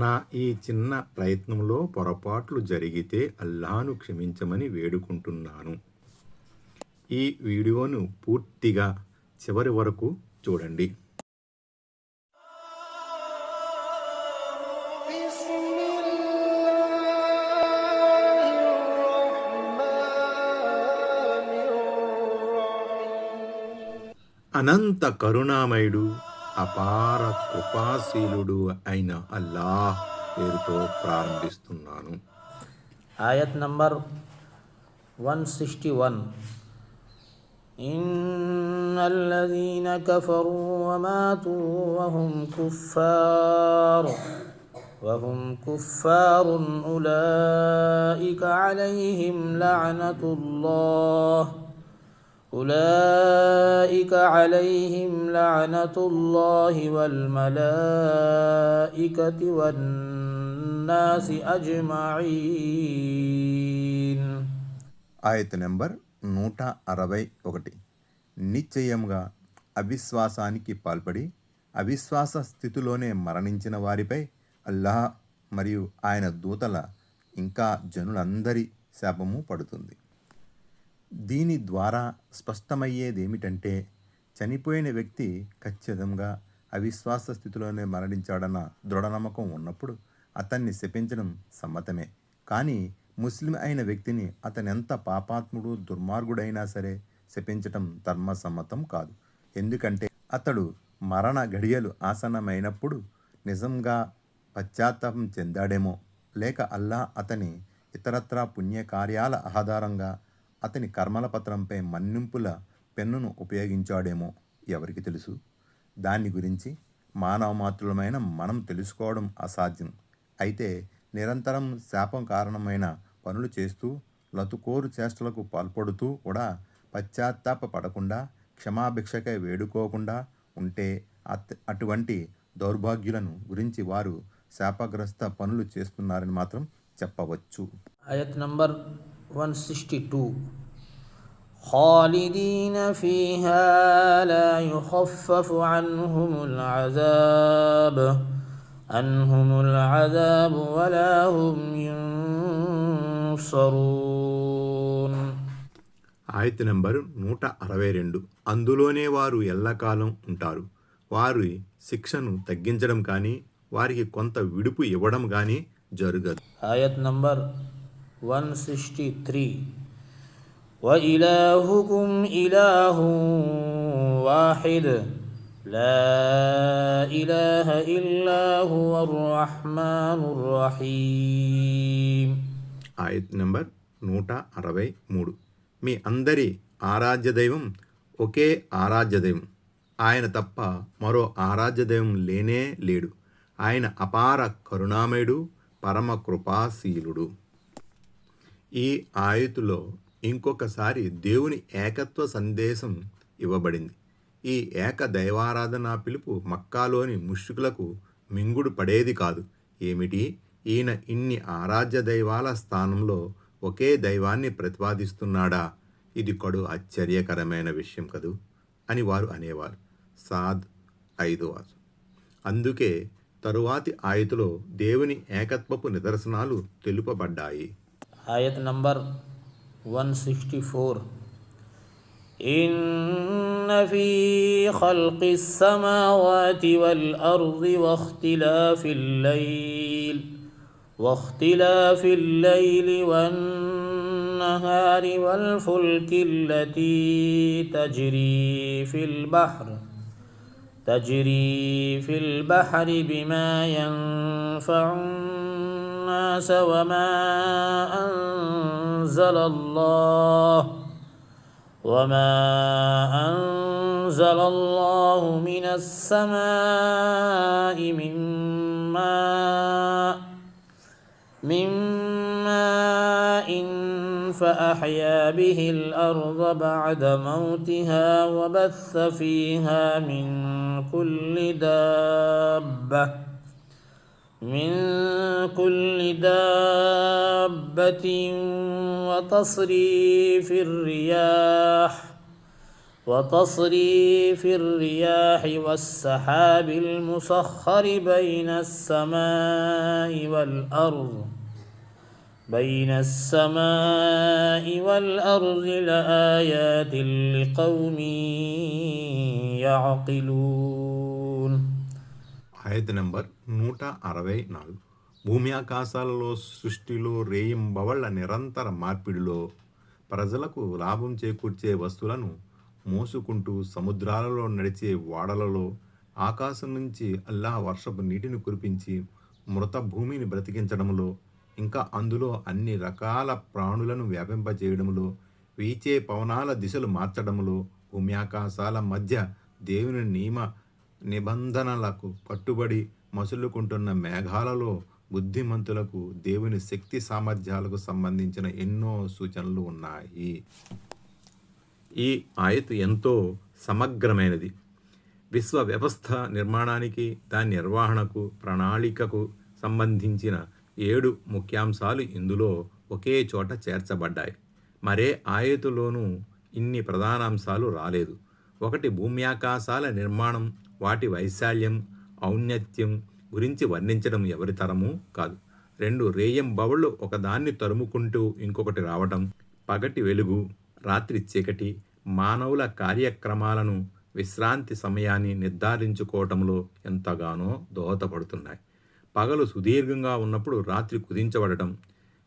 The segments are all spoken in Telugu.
నా ఈ చిన్న ప్రయత్నంలో పొరపాట్లు జరిగితే అల్లాను క్షమించమని వేడుకుంటున్నాను. ఈ వీడియోను పూర్తిగా చివరి వరకు చూడండి. అనంత కరుణామయుడు అపార కృపాశీలుడు అయిన అల్లాహ్ పేరుతో ప్రారంభిస్తున్నాను آية نمبر 161 إن الذين كفروا وماتوا وهم كفار وهم كفار أولئك عليهم لعنة الله أولئك عليهم لعنة الله والملائكة والناس أجمعين ఆయత నెంబర్ నూట అరవై ఒకటి నిశ్చయంగా అవిశ్వాసానికి పాల్పడి అవిశ్వాస స్థితిలోనే మరణించిన వారిపై అల్లాహ్ మరియు ఆయన దూతల ఇంకా జనులందరి శాపము పడుతుంది దీని ద్వారా స్పష్టమయ్యేదేమిటంటే చనిపోయిన వ్యక్తి ఖచ్చితంగా అవిశ్వాస స్థితిలోనే మరణించాడన్న దృఢనమ్మకం ఉన్నప్పుడు అతన్ని శపించడం సమ్మతమే. కానీ ముస్లిం అయిన వ్యక్తిని అతనెంత పాపాత్ముడు దుర్మార్గుడైనా సరే శపించటం ధర్మసమ్మతం కాదు. ఎందుకంటే అతడు మరణ గడియలు ఆసనమైనప్పుడు నిజంగా పశ్చాత్తాపం చెందాడేమో. లేక అల్లా అతని ఇతరత్రా పుణ్యకార్యాల ఆధారంగా అతని కర్మల పత్రంపై మన్నింపుల పెన్నును ఉపయోగించాడేమో ఎవరికి తెలుసు? దాన్ని గురించి మానవమాతృలమైన మనం తెలుసుకోవడం అసాధ్యం. అయితే నిరంతరం శాపం కారణమైన పనులు చేస్తూ లతుకోరు చేష్టలకు పాల్పడుతూ కూడా పశ్చాత్తాప పడకుండా క్షమాభిక్షకై వేడుకోకుండా ఉంటే అత్ అటువంటి దౌర్భాగ్యులను గురించి వారు శాపగ్రస్త పనులు చేస్తున్నారని మాత్రం చెప్పవచ్చు. ఆయత్ నంబర్ 162 خالدين فيها لا يخفف عنهم العذاب عنهم العذاب ولا هم ينصرون ఆయత నెంబర్ నూట అరవై రెండు అందులోనే వారు ఎల్లకాలం ఉంటారు వారి శిక్షను తగ్గించడం కానీ వారికి కొంత విడుపు ఇవ్వడం కానీ జరగదు آية نمبر 163 وإلهكم إله واحد لا إله إلا هو الرحمن الرحيم ఆయత్ నెంబర్ నూట అరవై మూడు మీ అందరి ఆరాధ్య దైవం ఒకే ఆరాధ్య దైవం ఆయన తప్ప మరో ఆరాధ్య దైవం లేనే లేడు ఆయన అపార కరుణామయుడు పరమ కృపాశీలుడు ఈ ఆయుతులో ఇంకొకసారి దేవుని ఏకత్వ సందేశం ఇవ్వబడింది. ఈ ఏక దైవారాధన పిలుపు మక్కాలోని ముష్కులకు మింగుడు పడేది కాదు. ఏమిటి? ఈయన ఇన్ని ఆరాధ్య దైవాల స్థానంలో ఒకే దైవాన్ని ప్రతిపాదిస్తున్నాడా? ఇది కడు ఆశ్చర్యకరమైన విషయం కదూ? అని వారు అనేవారు. సాద్ ఐదు వారు అందుకే తరువాతి ఆయుతులో దేవుని ఏకత్వపు నిదర్శనాలు తెలుపబడ్డాయి. آية نمبر 164 إن في خلق السماوات والأرض واختلاف الليل واختلاف الليل والنهار والفلك التي تجري في البحر تجري في البحر بما ينفع الناس وما أنزل الله وما أنزل الله من السماء من ماء من ماء فأحيا به الأرض بعد موتها وبث فيها من كل دابة من كل دابة وتصريف الرياح وتصريف الرياح والسحاب المسخر بين السماء والأرض بين السماء والأرض لآيات لقوم يعقلون. آية نمبر నూట అరవై నాలుగు. భూమి ఆకాశాలలో సృష్టిలో రేయింబవళ్ళ నిరంతర మార్పిడిలో ప్రజలకు లాభం చేకూర్చే వస్తువులను మోసుకుంటూ సముద్రాలలో నడిచే ఓడలలో ఆకాశం నుంచి అల్లాహ్ వర్షపు నీటిని కురిపించి మృత భూమిని బ్రతికించడంలో ఇంకా అందులో అన్ని రకాల ప్రాణులను వ్యాపింపజేయడంలో వీచే పవనాల దిశలు మార్చడంలో భూమి ఆకాశాల మధ్య దేవుని నియమ నిబంధనలకు కట్టుబడి మసులుకుంటున్న మేఘాలలో బుద్ధిమంతులకు దేవుని శక్తి సామర్థ్యాలకు సంబంధించిన ఎన్నో సూచనలు ఉన్నాయి. ఈ ఆయత్ ఎంతో సమగ్రమైనది. విశ్వ వ్యవస్థ నిర్మాణానికి దాని నిర్వహణకు ప్రణాళికకు సంబంధించిన ఏడు ముఖ్యాంశాలు ఇందులో ఒకే చోట చేర్చబడ్డాయి. మరే ఆయతులోనూ ఇన్ని ప్రధానాంశాలు రాలేదు. ఒకటి భూమ్యాకాశాల నిర్మాణం వాటి వైశాల్యం ఔన్నత్యం గురించి వర్ణించడం ఎవరి తరము? కాదు. రెండు రేయం బవళ్ళు ఒకదాన్ని తరుముకుంటూ ఇంకొకటి రావటం. పగటి వెలుగు రాత్రి చీకటి మానవుల కార్యక్రమాలను విశ్రాంతి సమయాన్ని నిర్ధారించుకోవటంలో ఎంతగానో దోహదపడుతున్నాయి. పగలు సుదీర్ఘంగా ఉన్నప్పుడు రాత్రి కుదించబడటం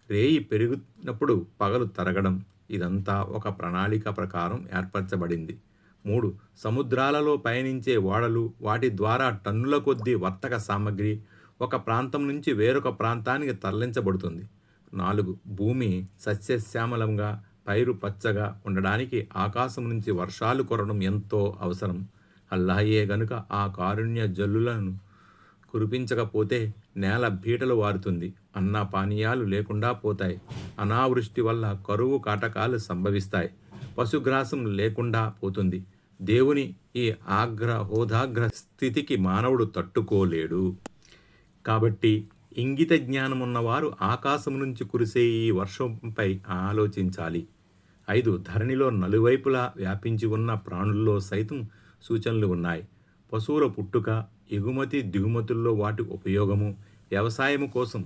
రేయి పెరుగుతున్నప్పుడు పగలు తరగడం ఇదంతా ఒక ప్రణాళిక ప్రకారం ఏర్పరచబడింది. మూడు సముద్రాలలో పయనించే ఓడలు వాటి ద్వారా టన్నుల కొద్దీ వర్తక సామగ్రి ఒక ప్రాంతం నుంచి వేరొక ప్రాంతానికి తరలించబడుతుంది. నాలుగు భూమి సస్యశ్యామలంగా పైరు పచ్చగా ఉండడానికి ఆకాశం నుంచి వర్షాలు కొరడం ఎంతో అవసరం. అల్లాయే గనుక ఆ కారుణ్య జల్లులను కురిపించకపోతే నేల బీటలు వారుతుంది అన్న పానీయాలు లేకుండా పోతాయి. అనావృష్టి వల్ల కరువు కాటకాలు సంభవిస్తాయి. పశుగ్రాసం లేకుండా పోతుంది. దేవుని ఈ ఆగ్ర హోదాగ్ర స్థితికి మానవుడు తట్టుకోలేడు. కాబట్టి ఇంగిత జ్ఞానం ఉన్నవారు ఆకాశం నుంచి కురిసే ఈ వర్షంపై ఆలోచించాలి. ఐదు ధరణిలో నలువైపులా వ్యాపించి ఉన్న ప్రాణుల్లో సైతం సూచనలు ఉన్నాయి. పశువుల పుట్టుక ఎగుమతి దిగుమతుల్లో వాటి ఉపయోగము వ్యవసాయము కోసం.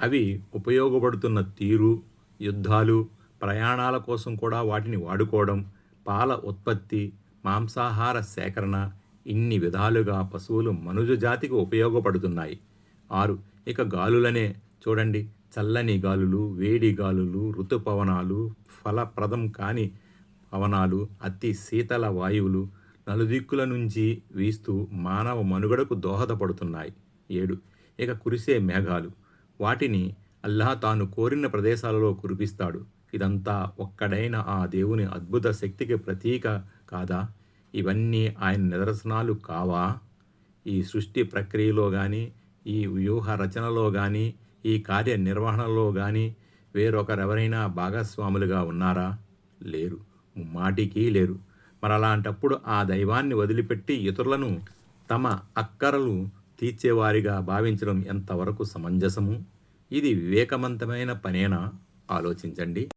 అవి ఉపయోగపడుతున్న తీరు యుద్ధాలు ప్రయాణాల కోసం కూడా వాటిని వాడుకోవడం పాల ఉత్పత్తి మాంసాహార సేకరణ ఇన్ని విధాలుగా పశువులు మనుజు జాతికి ఉపయోగపడుతున్నాయి. ఆరు ఇక గాలులనే. చూడండి చల్లని గాలులు వేడి గాలులు ఋతుపవనాలు ఫలప్రదం కాని పవనాలు అతి శీతల వాయువులు నలుదిక్కుల నుంచి వీస్తూ మానవ మనుగడకు దోహదపడుతున్నాయి. ఏడు ఇక కురిసే మేఘాలు. వాటిని అల్లాహ్ తాను కోరిన ప్రదేశాలలో కురిపిస్తాడు. ఇదంతా ఒక్కడైన ఆ దేవుని అద్భుత శక్తికి ప్రతీక కాదా? ఇవన్నీ ఆయన నిదర్శనాలు కావా? ఈ సృష్టి ప్రక్రియలో కానీ ఈ వ్యూహ రచనలో కానీ ఈ కార్య నిర్వహణలో కానీ వేరొకరెవరైనా భాగస్వాములుగా ఉన్నారా? లేరు. మాటికి లేరు. మరి అలాంటప్పుడు ఆ దైవాన్ని వదిలిపెట్టి ఇతరులను తమ అక్కరలు తీర్చేవారిగా భావించడం ఎంతవరకు సమంజసము? ఇది వివేకవంతమైన పనేనా? ఆలోచించండి.